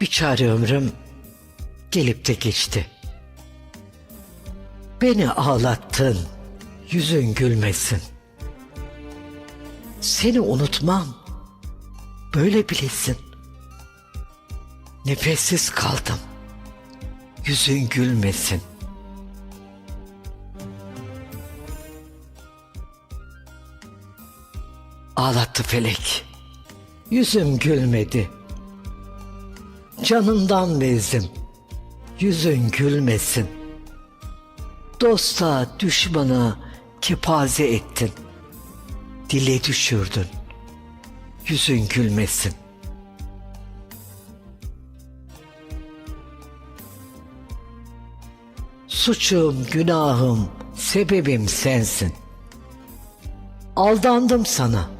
Bir çare ömrüm gelip de geçti. Beni ağlattın, yüzün gülmesin. Seni unutmam, böyle bilesin. Nefessiz kaldım, yüzün gülmesin. Ağlattı felek, yüzüm gülmedi. Canımdan bezdim, yüzün gülmesin. Dosta, düşmana kepaze ettin. Dile düşürdün, yüzün gülmesin. Suçum, günahım, sebebim sensin. Aldandım sana,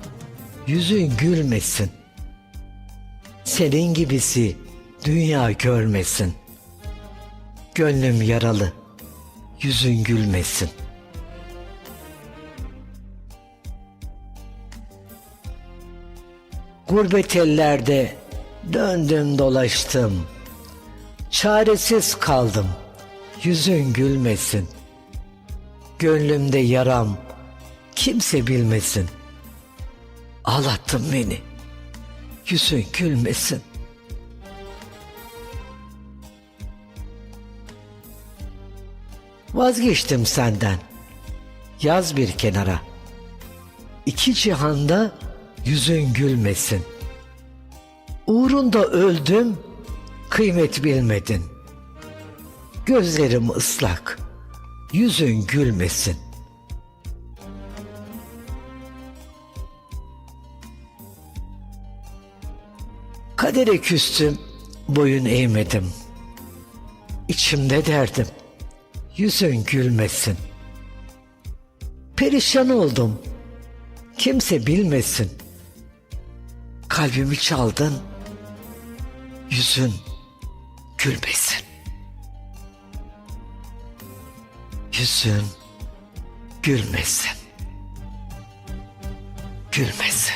yüzün gülmesin. Senin gibisi dünya görmesin. Gönlüm yaralı, yüzün gülmesin. Gurbet ellerde döndüm dolaştım. Çaresiz kaldım, yüzün gülmesin. Gönlümde yaram, kimse bilmesin. Ağlattın beni, yüzün gülmesin. Vazgeçtim senden. Yaz bir kenara. İki cihanda yüzün gülmesin. Uğrunda öldüm, kıymet bilmedin. Gözlerim ıslak, yüzün gülmesin. Kadere küstüm, boyun eğmedim. İçimde derdim, yüzün gülmesin. Perişan oldum, kimse bilmesin. Kalbimi çaldın, yüzün gülmesin. Yüzün gülmesin. Gülmesin.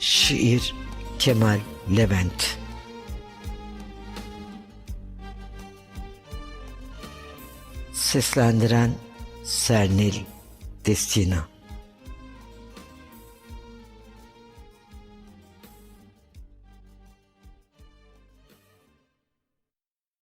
Şiir Kemal Levent. Seslendiren Sernil Destina